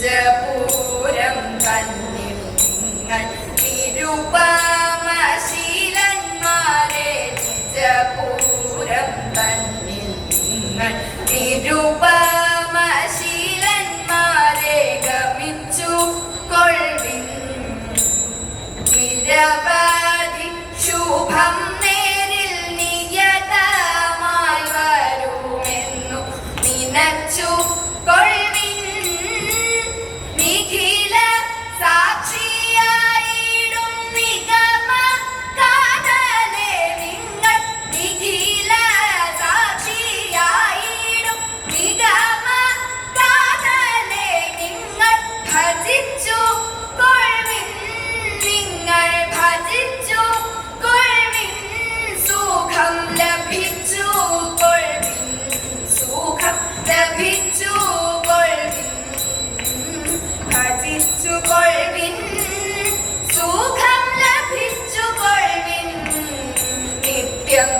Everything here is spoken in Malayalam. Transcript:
Deb. സുഖം ലഭിച്ചു കൊള്ളിൻ നിത്യം